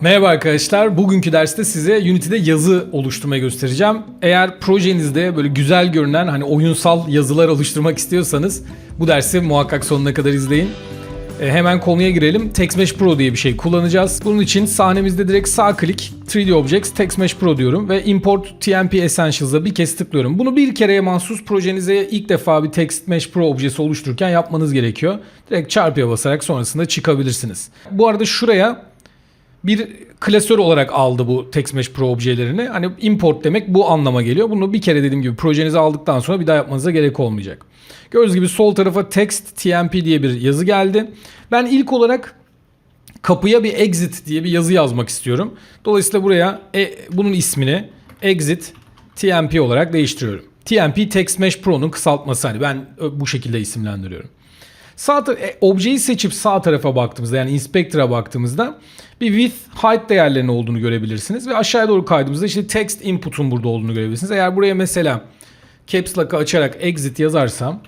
Merhaba arkadaşlar. Bugünkü derste size Unity'de yazı oluşturmayı göstereceğim. Eğer projenizde böyle güzel görünen hani oyunsal yazılar oluşturmak istiyorsanız bu dersi muhakkak sonuna kadar izleyin. E, hemen konuya girelim. TextMesh Pro diye bir şey kullanacağız. Bunun için sahnemizde direkt sağ klik 3D Objects TextMesh Pro diyorum ve Import TMP Essentials'a bir kez tıklıyorum. Bunu bir kereye mahsus projenize ilk defa bir TextMesh Pro objesi oluştururken yapmanız gerekiyor. Direkt çarpıya basarak sonrasında çıkabilirsiniz. Bu arada şuraya bir klasör olarak aldı bu TextMesh Pro objelerini. Hani import demek bu anlama geliyor. Bunu bir kere dediğim gibi projenize aldıktan sonra bir daha yapmanıza gerek olmayacak. Gördüğünüz gibi sol tarafa text tmp diye bir yazı geldi. Ben ilk olarak kapıya bir exit diye bir yazı yazmak istiyorum. Dolayısıyla buraya e, bunun ismini exit tmp olarak değiştiriyorum. TMP TextMesh Pro'nun kısaltması hani ben bu şekilde isimlendiriyorum. Sağ e, objeyi seçip sağ tarafa baktığımızda yani inspector'a baktığımızda bir width height değerlerinin olduğunu görebilirsiniz ve aşağıya doğru kaydığımızda işte text input'un burada olduğunu görebilirsiniz. Eğer buraya mesela caps lock'ı açarak exit yazarsam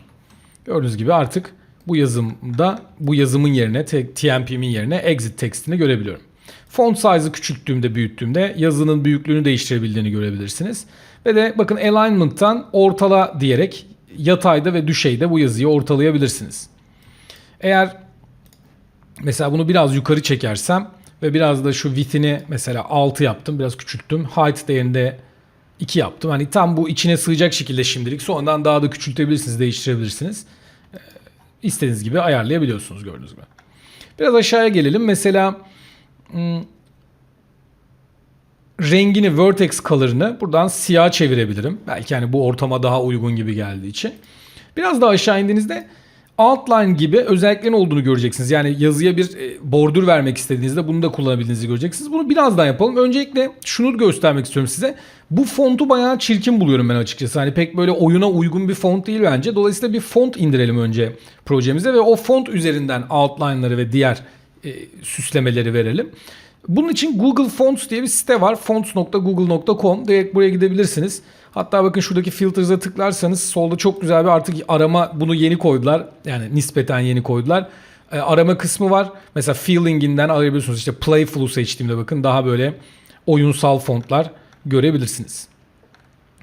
gördüğünüz gibi artık bu yazımda bu yazımın yerine TMP'min yerine exit textini görebiliyorum. Font size'ı küçülttüğümde büyüttüğümde yazının büyüklüğünü değiştirebildiğini görebilirsiniz. Ve de bakın alignment'tan ortala diyerek yatayda ve düşeyde bu yazıyı ortalayabilirsiniz. Eğer mesela bunu biraz yukarı çekersem ve biraz da şu width'ini mesela 6 yaptım, biraz küçülttüm. Height değerinde 2 yaptım. Hani tam bu içine sığacak şekilde şimdilik. Sonradan daha da küçültebilirsiniz, değiştirebilirsiniz. Ee, İstediğiniz gibi ayarlayabiliyorsunuz gördüğünüz gibi. Biraz aşağıya gelelim. Mesela hmm, rengini, vertex color'ını buradan siyah çevirebilirim. Belki hani bu ortama daha uygun gibi geldiği için. Biraz daha aşağı indiğinizde outline gibi özelliklerin olduğunu göreceksiniz. Yani yazıya bir e, bordür vermek istediğinizde bunu da kullanabildiğinizi göreceksiniz. Bunu biraz daha yapalım. Öncelikle şunu göstermek istiyorum size. Bu fontu bayağı çirkin buluyorum ben açıkçası. Hani pek böyle oyuna uygun bir font değil bence. Dolayısıyla bir font indirelim önce projemize ve o font üzerinden outline'ları ve diğer e, süslemeleri verelim. Bunun için Google Fonts diye bir site var. fonts.google.com. Direkt buraya gidebilirsiniz. Hatta bakın şuradaki filters'a tıklarsanız solda çok güzel bir artık arama bunu yeni koydular. Yani nispeten yeni koydular. E, arama kısmı var. Mesela feelinginden arayabiliyorsunuz. İşte playful'u seçtiğimde bakın daha böyle oyunsal fontlar görebilirsiniz.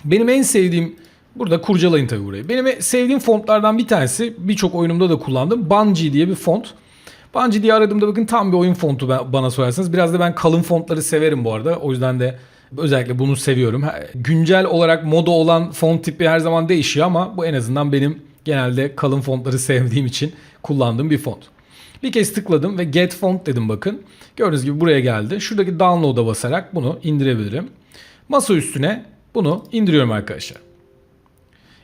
Benim en sevdiğim burada kurcalayın tabii burayı. Benim sevdiğim fontlardan bir tanesi birçok oyunumda da kullandım. Bungie diye bir font. Bungie diye aradığımda bakın tam bir oyun fontu bana sorarsanız. Biraz da ben kalın fontları severim bu arada. O yüzden de özellikle bunu seviyorum. Güncel olarak moda olan font tipi her zaman değişiyor ama bu en azından benim genelde kalın fontları sevdiğim için kullandığım bir font. Bir kez tıkladım ve get font dedim bakın. Gördüğünüz gibi buraya geldi. Şuradaki download'a basarak bunu indirebilirim. Masa üstüne bunu indiriyorum arkadaşlar.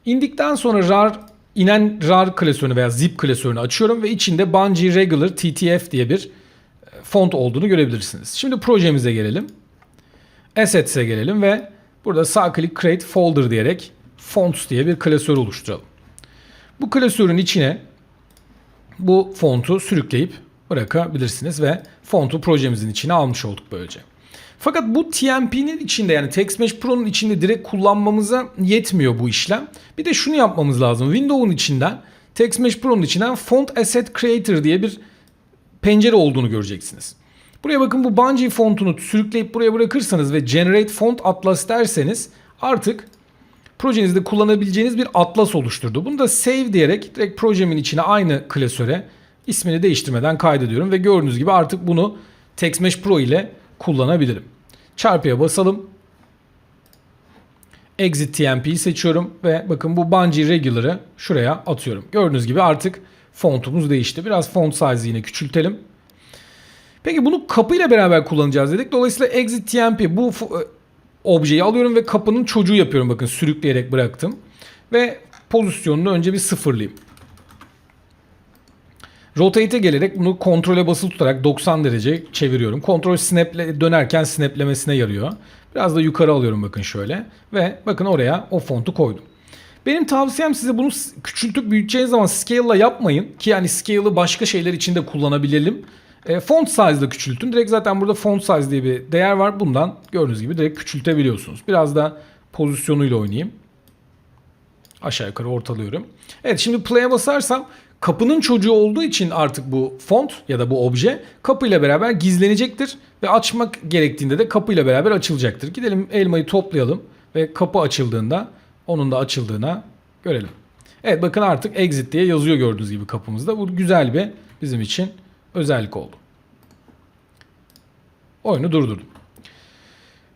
İndikten sonra rar inen rar klasörünü veya zip klasörünü açıyorum ve içinde Bungie Regular TTF diye bir e, font olduğunu görebilirsiniz. Şimdi projemize gelelim. Assets'e gelelim ve burada sağ klik Create Folder diyerek Fonts diye bir klasör oluşturalım. Bu klasörün içine bu fontu sürükleyip bırakabilirsiniz ve fontu projemizin içine almış olduk böylece. Fakat bu TMP'nin içinde yani TextMesh Pro'nun içinde direkt kullanmamıza yetmiyor bu işlem. Bir de şunu yapmamız lazım. Windows'un içinden TextMesh Pro'nun içinden Font Asset Creator diye bir pencere olduğunu göreceksiniz. Buraya bakın bu Bungie fontunu sürükleyip buraya bırakırsanız ve Generate Font Atlas derseniz artık projenizde kullanabileceğiniz bir atlas oluşturdu. Bunu da save diyerek direkt projemin içine aynı klasöre ismini değiştirmeden kaydediyorum ve gördüğünüz gibi artık bunu TextMesh Pro ile kullanabilirim. Çarpıya basalım. Exit TMP'yi seçiyorum ve bakın bu Bungie Regular'ı şuraya atıyorum. Gördüğünüz gibi artık fontumuz değişti. Biraz font size'ı yine küçültelim. Peki bunu kapıyla beraber kullanacağız dedik. Dolayısıyla exit TMP bu e, objeyi alıyorum ve kapının çocuğu yapıyorum. Bakın sürükleyerek bıraktım. Ve pozisyonunu önce bir sıfırlayayım. Rotate'e gelerek bunu kontrole basılı tutarak 90 derece çeviriyorum. Kontrol snaple dönerken snaplemesine yarıyor. Biraz da yukarı alıyorum bakın şöyle. Ve bakın oraya o fontu koydum. Benim tavsiyem size bunu küçültüp büyüteceğiniz zaman scale'la yapmayın. Ki yani scale'ı başka şeyler için de kullanabilelim. E, font size'da küçültün. Direkt zaten burada font size diye bir değer var. Bundan gördüğünüz gibi direkt küçültebiliyorsunuz. Biraz da pozisyonuyla oynayayım. Aşağı yukarı ortalıyorum. Evet şimdi play'e basarsam kapının çocuğu olduğu için artık bu font ya da bu obje kapıyla beraber gizlenecektir ve açmak gerektiğinde de kapıyla beraber açılacaktır. Gidelim elmayı toplayalım ve kapı açıldığında onun da açıldığına görelim. Evet bakın artık exit diye yazıyor gördüğünüz gibi kapımızda. Bu güzel bir bizim için özellik oldu. Oyunu durdurdum.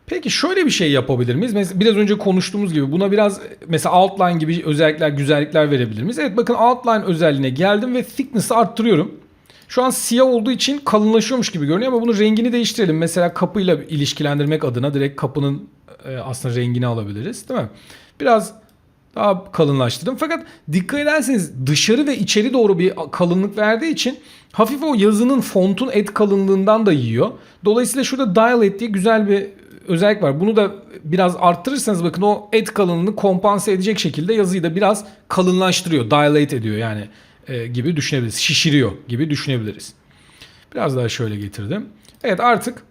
Peki şöyle bir şey yapabilir miyiz? Mesela biraz önce konuştuğumuz gibi buna biraz mesela outline gibi özellikler, güzellikler verebilir miyiz? Evet bakın outline özelliğine geldim ve thickness'ı arttırıyorum. Şu an siyah olduğu için kalınlaşıyormuş gibi görünüyor ama bunun rengini değiştirelim. Mesela kapıyla ilişkilendirmek adına direkt kapının e, aslında rengini alabiliriz değil mi? Biraz daha kalınlaştırdım. Fakat dikkat ederseniz dışarı ve içeri doğru bir kalınlık verdiği için hafif o yazının fontun et kalınlığından da yiyor. Dolayısıyla şurada dilate diye güzel bir özellik var. Bunu da biraz arttırırsanız bakın o et kalınlığını kompanse edecek şekilde yazıyı da biraz kalınlaştırıyor. Dilate ediyor yani e, gibi düşünebiliriz. Şişiriyor gibi düşünebiliriz. Biraz daha şöyle getirdim. Evet artık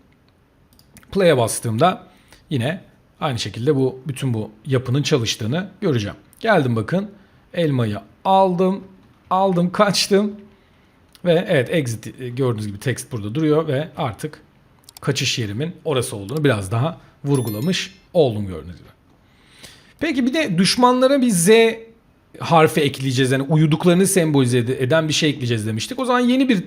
play'e bastığımda yine aynı şekilde bu bütün bu yapının çalıştığını göreceğim. Geldim bakın elmayı aldım aldım kaçtım ve evet exit e, gördüğünüz gibi text burada duruyor ve artık kaçış yerimin orası olduğunu biraz daha vurgulamış oldum gördüğünüz gibi. Peki bir de düşmanlara bir Z harfi ekleyeceğiz. Yani uyuduklarını sembolize eden bir şey ekleyeceğiz demiştik. O zaman yeni bir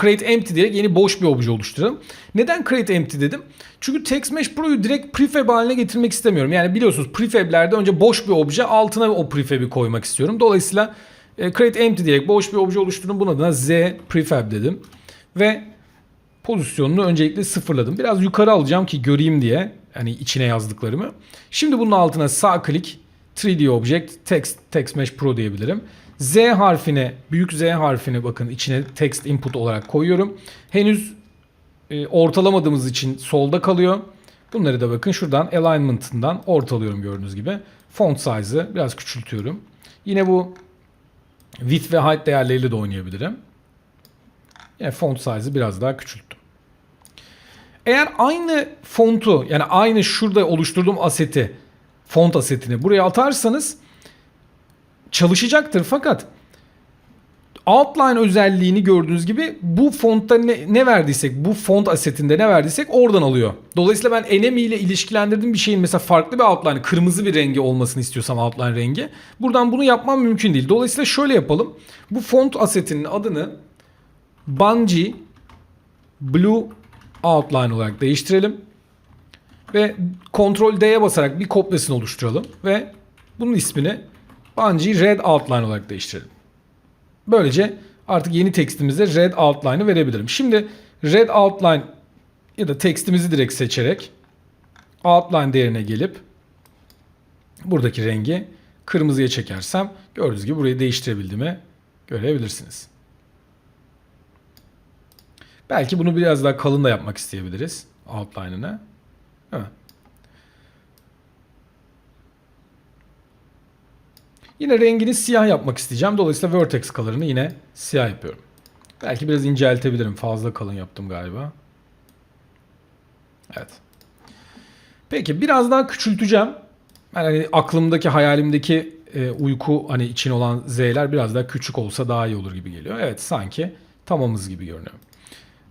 create empty diyerek yeni boş bir obje oluşturalım. Neden create empty dedim? Çünkü Text Mesh Pro'yu direkt prefab haline getirmek istemiyorum. Yani biliyorsunuz prefab'lerde önce boş bir obje altına o prefab'i koymak istiyorum. Dolayısıyla e, create empty diyerek boş bir obje oluşturdum. Bunun adına Z prefab dedim. Ve pozisyonunu öncelikle sıfırladım. Biraz yukarı alacağım ki göreyim diye. Hani içine yazdıklarımı. Şimdi bunun altına sağ klik 3D Object Text Text Mesh Pro diyebilirim. Z harfine, büyük Z harfine bakın içine text input olarak koyuyorum. Henüz e, ortalamadığımız için solda kalıyor. Bunları da bakın şuradan alignment'ından ortalıyorum gördüğünüz gibi. Font size'ı biraz küçültüyorum. Yine bu width ve height değerleriyle de oynayabilirim. Yine font size'ı biraz daha küçülttüm. Eğer aynı fontu yani aynı şurada oluşturduğum aseti font asetini buraya atarsanız çalışacaktır fakat outline özelliğini gördüğünüz gibi bu fontta ne, ne verdiysek bu font asetinde ne verdiysek oradan alıyor. Dolayısıyla ben enemy ile ilişkilendirdiğim bir şeyin mesela farklı bir outline kırmızı bir rengi olmasını istiyorsam outline rengi buradan bunu yapmam mümkün değil. Dolayısıyla şöyle yapalım. Bu font asetinin adını Bungie Blue Outline olarak değiştirelim. Ve Ctrl D'ye basarak bir kopyasını oluşturalım. Ve bunun ismini Bungie Red Outline olarak değiştirelim. Böylece artık yeni tekstimizde Red Outline'ı verebilirim. Şimdi Red Outline ya da tekstimizi direkt seçerek Outline değerine gelip buradaki rengi kırmızıya çekersem gördüğünüz gibi burayı değiştirebildiğimi görebilirsiniz. Belki bunu biraz daha kalın da yapmak isteyebiliriz outline'ını. Yine rengini siyah yapmak isteyeceğim. Dolayısıyla vertex color'ını yine siyah yapıyorum. Belki biraz inceltebilirim. Fazla kalın yaptım galiba. Evet. Peki biraz daha küçülteceğim. Ben hani aklımdaki, hayalimdeki e, uyku hani için olan Z'ler biraz daha küçük olsa daha iyi olur gibi geliyor. Evet sanki tamamız gibi görünüyor.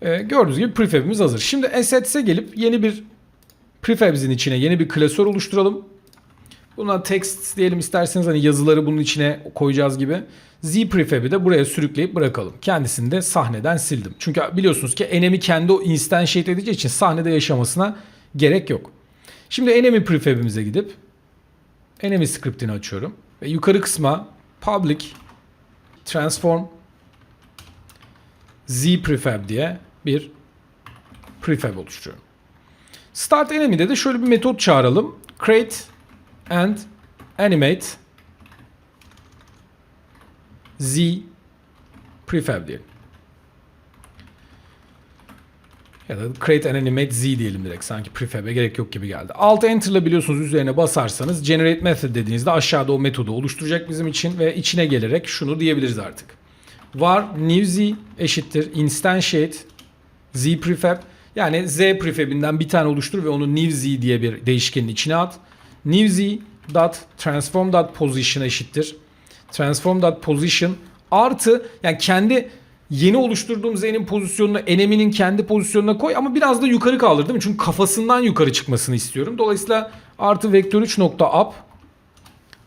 E, gördüğünüz gibi prefab'imiz hazır. Şimdi assets'e gelip yeni bir prefab'in içine yeni bir klasör oluşturalım. Buna text diyelim isterseniz hani yazıları bunun içine koyacağız gibi. Z prefab'i de buraya sürükleyip bırakalım. Kendisini de sahneden sildim. Çünkü biliyorsunuz ki enemy kendi o instantiate edeceği için sahnede yaşamasına gerek yok. Şimdi enemy prefab'imize gidip enemy script'ini açıyorum. Ve yukarı kısma public transform z prefab diye bir prefab oluşturuyorum. Start enemy'de de şöyle bir metot çağıralım. Create and animate z prefab diyelim. Ya da create and animate z diyelim direkt. Sanki prefab'e gerek yok gibi geldi. Alt enter'la biliyorsunuz üzerine basarsanız generate method dediğinizde aşağıda o metodu oluşturacak bizim için ve içine gelerek şunu diyebiliriz artık. Var new z eşittir instantiate z prefab yani z prefab'inden bir tane oluştur ve onu new z diye bir değişkenin içine at. New z dot transform dot position eşittir. Transform dot position Artı yani kendi yeni oluşturduğum Z'nin pozisyonunu eneminin kendi pozisyonuna koy ama biraz da yukarı kaldır değil mi? Çünkü kafasından yukarı çıkmasını istiyorum. Dolayısıyla artı vektör 3 nokta up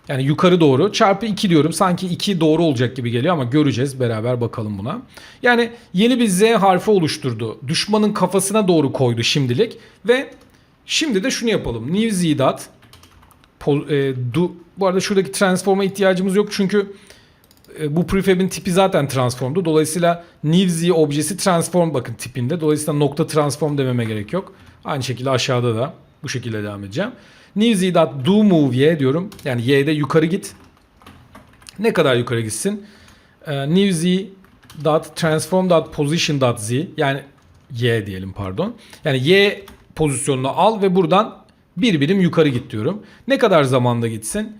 yani yukarı doğru çarpı 2 diyorum. Sanki 2 doğru olacak gibi geliyor ama göreceğiz. Beraber bakalım buna. Yani yeni bir Z harfi oluşturdu. Düşmanın kafasına doğru koydu şimdilik. Ve şimdi de şunu yapalım. New Z. E, do, bu arada şuradaki transform'a ihtiyacımız yok. Çünkü e, bu prefab'in tipi zaten transformdu. Dolayısıyla Z objesi transform bakın tipinde. Dolayısıyla nokta transform dememe gerek yok. Aynı şekilde aşağıda da bu şekilde devam edeceğim. New Z dot do move y diyorum. Yani y'de yukarı git. Ne kadar yukarı gitsin? Ee, new z dot transform dot position dot z yani y diyelim pardon. Yani y pozisyonunu al ve buradan bir birim yukarı git diyorum. Ne kadar zamanda gitsin?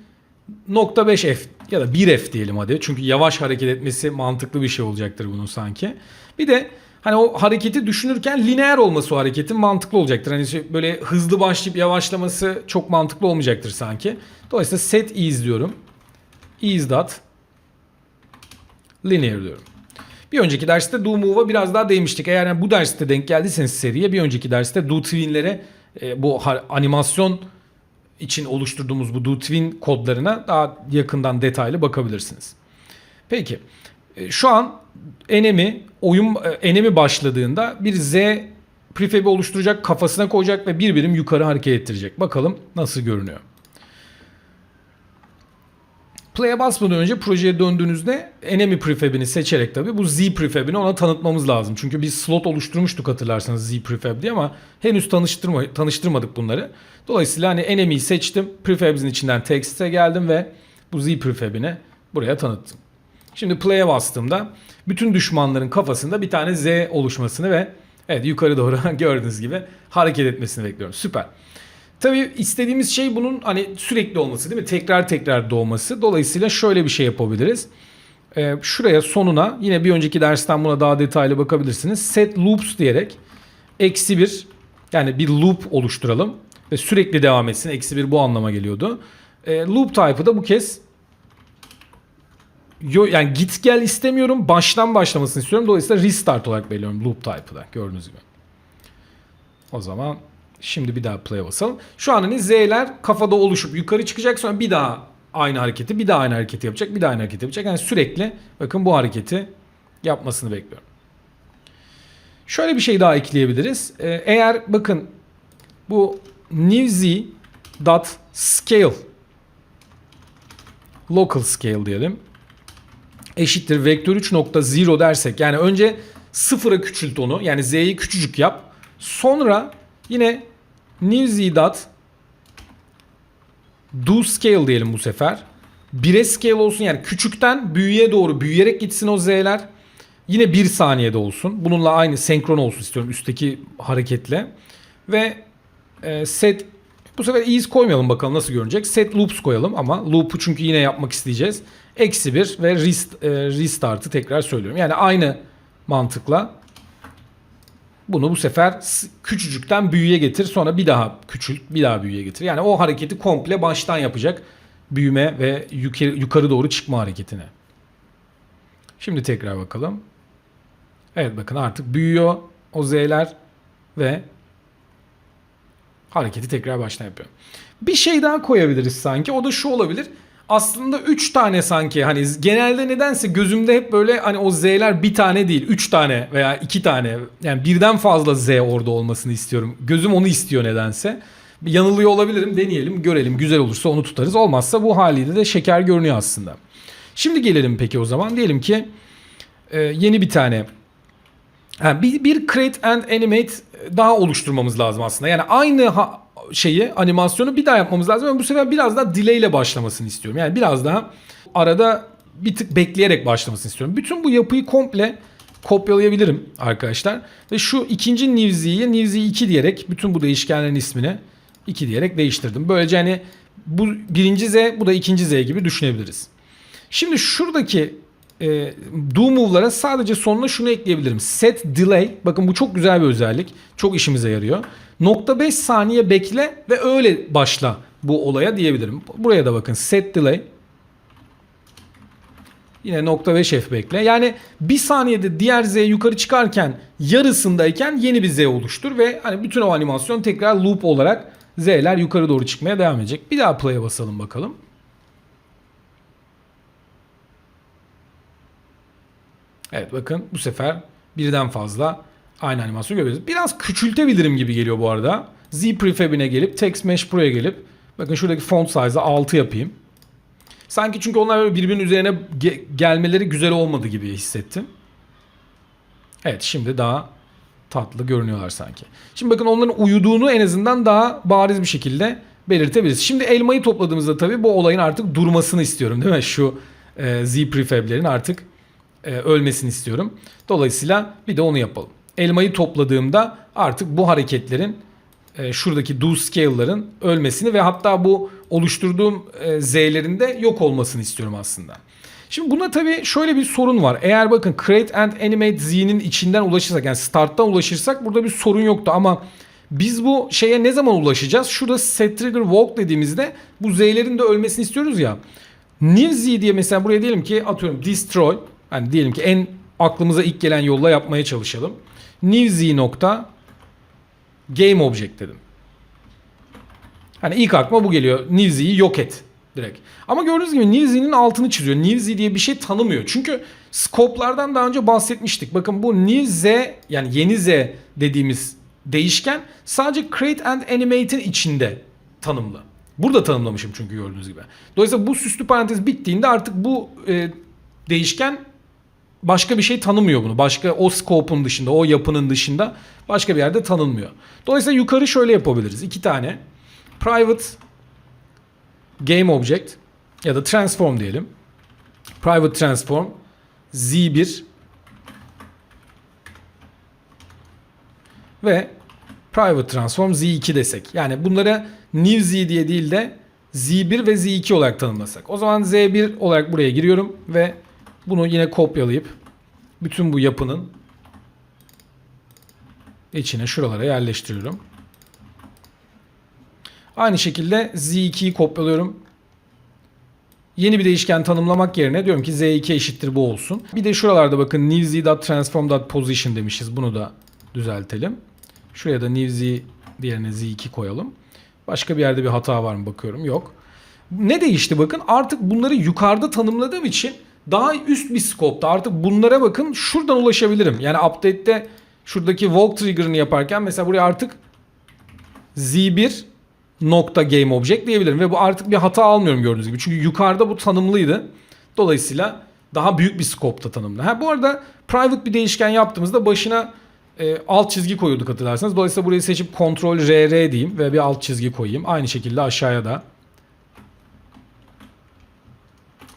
Nokta 5 f ya da 1 f diyelim hadi. Çünkü yavaş hareket etmesi mantıklı bir şey olacaktır bunun sanki. Bir de hani o hareketi düşünürken lineer olması o hareketin mantıklı olacaktır. Hani şey böyle hızlı başlayıp yavaşlaması çok mantıklı olmayacaktır sanki. Dolayısıyla set ease diyorum. Ease dot linear diyorum. Bir önceki derste do move'a biraz daha değmiştik. Eğer yani bu derste denk geldiyseniz seriye bir önceki derste do twin'lere e, bu animasyon için oluşturduğumuz bu do twin kodlarına daha yakından detaylı bakabilirsiniz. Peki e, şu an enemi oyun e, enemi başladığında bir Z prefab'i oluşturacak kafasına koyacak ve bir birim yukarı hareket ettirecek. Bakalım nasıl görünüyor. Play'e basmadan önce projeye döndüğünüzde enemy prefab'ini seçerek tabii bu Z prefab'ini ona tanıtmamız lazım. Çünkü biz slot oluşturmuştuk hatırlarsanız Z prefab diye ama henüz tanıştırma, tanıştırmadık bunları. Dolayısıyla hani enemy'yi seçtim. Prefab'in içinden text'e geldim ve bu Z prefab'ini buraya tanıttım. Şimdi play'e bastığımda bütün düşmanların kafasında bir tane Z oluşmasını ve evet yukarı doğru gördüğünüz gibi hareket etmesini bekliyorum. Süper. Tabii istediğimiz şey bunun hani sürekli olması değil mi? Tekrar tekrar doğması. Dolayısıyla şöyle bir şey yapabiliriz. Ee, şuraya sonuna yine bir önceki dersten buna daha detaylı bakabilirsiniz. Set loops diyerek eksi bir yani bir loop oluşturalım ve sürekli devam etsin. Eksi bir bu anlama geliyordu. Ee, loop type'ı da bu kez Yo, yani git gel istemiyorum. Baştan başlamasını istiyorum. Dolayısıyla restart olarak belirliyorum loop type'ı da gördüğünüz gibi. O zaman şimdi bir daha play basalım. Şu an hani Z'ler kafada oluşup yukarı çıkacak sonra bir daha aynı hareketi bir daha aynı hareketi yapacak bir daha aynı hareketi yapacak. Yani sürekli bakın bu hareketi yapmasını bekliyorum. Şöyle bir şey daha ekleyebiliriz. Ee, eğer bakın bu new z dot scale local scale diyelim eşittir vektör 3.0 dersek yani önce sıfıra küçült onu yani z'yi küçücük yap. Sonra yine new z dot do scale diyelim bu sefer. 1'e scale olsun yani küçükten büyüğe doğru büyüyerek gitsin o z'ler. Yine 1 saniyede olsun. Bununla aynı senkron olsun istiyorum üstteki hareketle. Ve e, set bu sefer ease koymayalım bakalım nasıl görünecek. Set loops koyalım ama loop'u çünkü yine yapmak isteyeceğiz. Eksi 1 ve rest, e, restart'ı tekrar söylüyorum. Yani aynı mantıkla bunu bu sefer küçücükten büyüye getir sonra bir daha küçült bir daha büyüye getir. Yani o hareketi komple baştan yapacak büyüme ve yukarı, yukarı doğru çıkma hareketine. Şimdi tekrar bakalım. Evet bakın artık büyüyor o Z'ler ve hareketi tekrar baştan yapıyor. Bir şey daha koyabiliriz sanki. O da şu olabilir. Aslında 3 tane sanki hani genelde nedense gözümde hep böyle hani o Z'ler bir tane değil 3 tane veya 2 tane yani birden fazla Z orada olmasını istiyorum. Gözüm onu istiyor nedense. Yanılıyor olabilirim deneyelim görelim güzel olursa onu tutarız olmazsa bu haliyle de şeker görünüyor aslında. Şimdi gelelim peki o zaman diyelim ki e, yeni bir tane Ha, bir, bir create and animate daha oluşturmamız lazım aslında. Yani aynı ha- şeyi animasyonu bir daha yapmamız lazım ama bu sefer biraz daha delay ile başlamasını istiyorum. Yani biraz daha arada bir tık bekleyerek başlamasını istiyorum. Bütün bu yapıyı komple kopyalayabilirim arkadaşlar. Ve şu ikinci news'yi news'i 2 diyerek bütün bu değişkenlerin ismini 2 diyerek değiştirdim. Böylece hani bu birinci Z bu da ikinci Z gibi düşünebiliriz. Şimdi şuradaki e, do move'lara sadece sonuna şunu ekleyebilirim. Set delay. Bakın bu çok güzel bir özellik. Çok işimize yarıyor. Nokta 5 saniye bekle ve öyle başla bu olaya diyebilirim. Buraya da bakın set delay. Yine nokta 5 F bekle. Yani bir saniyede diğer Z yukarı çıkarken yarısındayken yeni bir Z oluştur ve hani bütün o animasyon tekrar loop olarak Z'ler yukarı doğru çıkmaya devam edecek. Bir daha play'e basalım bakalım. Evet bakın bu sefer birden fazla aynı animasyon görüyoruz. Biraz küçültebilirim gibi geliyor bu arada. Z prefab'ine gelip Text Mesh Pro'ya gelip bakın şuradaki font size'ı 6 yapayım. Sanki çünkü onlar böyle birbirinin üzerine ge- gelmeleri güzel olmadı gibi hissettim. Evet şimdi daha tatlı görünüyorlar sanki. Şimdi bakın onların uyuduğunu en azından daha bariz bir şekilde belirtebiliriz. Şimdi elmayı topladığımızda tabii bu olayın artık durmasını istiyorum değil mi? Şu e, Z prefab'lerin artık e, ölmesini istiyorum. Dolayısıyla bir de onu yapalım. Elmayı topladığımda artık bu hareketlerin e, şuradaki do scale'ların ölmesini ve hatta bu oluşturduğum e, z'lerin de yok olmasını istiyorum aslında. Şimdi buna tabii şöyle bir sorun var. Eğer bakın create and animate z'nin içinden ulaşırsak yani starttan ulaşırsak burada bir sorun yoktu ama biz bu şeye ne zaman ulaşacağız? Şurada set trigger walk dediğimizde bu z'lerin de ölmesini istiyoruz ya. New z diye mesela buraya diyelim ki atıyorum destroy. Hani diyelim ki en aklımıza ilk gelen yolla yapmaya çalışalım. New z nokta game object dedim. Hani ilk aklıma bu geliyor. New z'yi yok et direkt. Ama gördüğünüz gibi New z'nin altını çiziyor. Z diye bir şey tanımıyor. Çünkü scope'lardan daha önce bahsetmiştik. Bakın bu z yani yeni z dediğimiz değişken sadece create and animate'in içinde tanımlı. Burada tanımlamışım çünkü gördüğünüz gibi. Dolayısıyla bu süslü parantez bittiğinde artık bu e, değişken başka bir şey tanımıyor bunu. Başka o scope'un dışında, o yapının dışında başka bir yerde tanınmıyor. Dolayısıyla yukarı şöyle yapabiliriz. İki tane private game object ya da transform diyelim. Private transform z1 ve private transform z2 desek. Yani bunlara new z diye değil de z1 ve z2 olarak tanımlasak. O zaman z1 olarak buraya giriyorum ve bunu yine kopyalayıp bütün bu yapının içine şuralara yerleştiriyorum. Aynı şekilde z2'yi kopyalıyorum. Yeni bir değişken tanımlamak yerine diyorum ki z2 eşittir bu olsun. Bir de şuralarda bakın newz.transform.position demişiz. Bunu da düzeltelim. Şuraya da newz diğerine z2 koyalım. Başka bir yerde bir hata var mı bakıyorum. Yok. Ne değişti bakın artık bunları yukarıda tanımladığım için daha üst bir scope'ta artık bunlara bakın şuradan ulaşabilirim. Yani update'te şuradaki walk trigger'ını yaparken mesela buraya artık z1 nokta game object diyebilirim ve bu artık bir hata almıyorum gördüğünüz gibi. Çünkü yukarıda bu tanımlıydı. Dolayısıyla daha büyük bir scope'ta tanımlı. Ha bu arada private bir değişken yaptığımızda başına e, alt çizgi koyuyorduk hatırlarsanız. Dolayısıyla burayı seçip Ctrl RR diyeyim ve bir alt çizgi koyayım. Aynı şekilde aşağıya da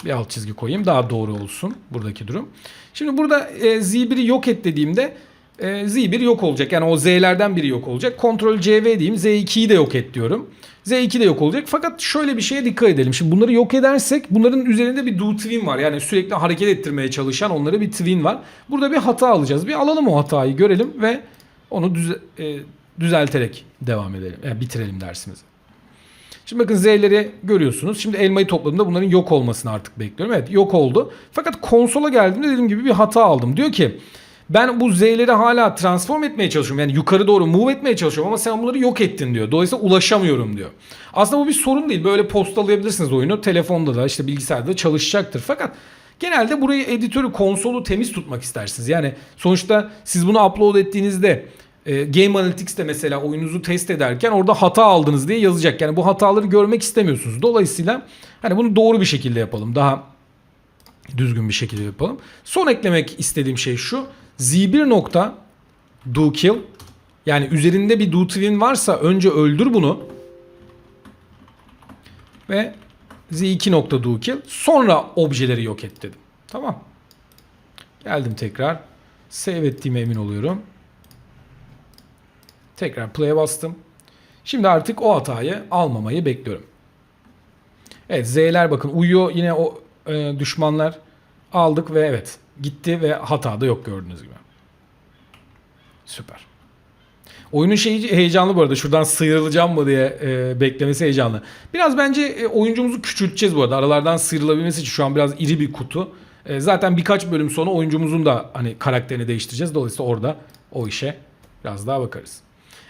bir alt çizgi koyayım. Daha doğru olsun buradaki durum. Şimdi burada e, Z1'i yok et dediğimde e, Z1 yok olacak. Yani o Z'lerden biri yok olacak. Ctrl CV diyeyim. Z2'yi de yok et diyorum. Z2 de yok olacak. Fakat şöyle bir şeye dikkat edelim. Şimdi bunları yok edersek bunların üzerinde bir do twin var. Yani sürekli hareket ettirmeye çalışan onlara bir twin var. Burada bir hata alacağız. Bir alalım o hatayı görelim ve onu düze, e, düzelterek devam edelim. Yani bitirelim dersimizi. Şimdi bakın Z'leri görüyorsunuz. Şimdi elmayı topladığımda bunların yok olmasını artık bekliyorum. Evet yok oldu. Fakat konsola geldiğimde dediğim gibi bir hata aldım. Diyor ki ben bu Z'leri hala transform etmeye çalışıyorum. Yani yukarı doğru move etmeye çalışıyorum ama sen bunları yok ettin diyor. Dolayısıyla ulaşamıyorum diyor. Aslında bu bir sorun değil. Böyle postalayabilirsiniz oyunu. Telefonda da işte bilgisayarda da çalışacaktır. Fakat genelde burayı editörü konsolu temiz tutmak istersiniz. Yani sonuçta siz bunu upload ettiğinizde e, Game Analytics'te mesela oyununuzu test ederken orada hata aldınız diye yazacak. Yani bu hataları görmek istemiyorsunuz. Dolayısıyla hani bunu doğru bir şekilde yapalım. Daha düzgün bir şekilde yapalım. Son eklemek istediğim şey şu. Z1 nokta do kill yani üzerinde bir do twin varsa önce öldür bunu. Ve Z2 nokta do kill sonra objeleri yok et dedim. Tamam. Geldim tekrar. Save ettiğime emin oluyorum. Tekrar play'e bastım. Şimdi artık o hatayı almamayı bekliyorum. Evet Z'ler bakın uyuyor yine o e, düşmanlar aldık ve evet gitti ve hata da yok gördüğünüz gibi. Süper. Oyunun şeyi heyecanlı bu arada. Şuradan sıyrılacağım mı diye e, beklemesi heyecanlı. Biraz bence e, oyuncumuzu küçülteceğiz bu arada. Aralardan sıyrılabilmesi için şu an biraz iri bir kutu. E, zaten birkaç bölüm sonra oyuncumuzun da hani karakterini değiştireceğiz. Dolayısıyla orada o işe biraz daha bakarız.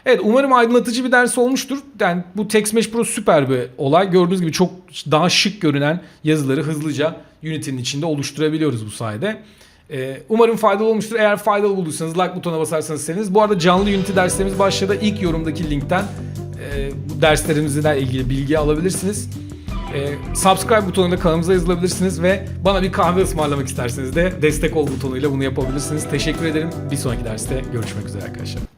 Evet umarım aydınlatıcı bir ders olmuştur. Yani bu TextMesh Pro süper bir olay. Gördüğünüz gibi çok daha şık görünen yazıları hızlıca Unity'nin içinde oluşturabiliyoruz bu sayede. Ee, umarım faydalı olmuştur. Eğer faydalı bulduysanız like butonuna basarsanız seviniriz. Bu arada canlı Unity derslerimiz başladı. İlk yorumdaki linkten e, bu derslerimizle ilgili bilgi alabilirsiniz. E, subscribe butonuyla kanalımıza yazılabilirsiniz ve bana bir kahve ısmarlamak isterseniz de destek ol butonuyla bunu yapabilirsiniz. Teşekkür ederim. Bir sonraki derste görüşmek üzere arkadaşlar.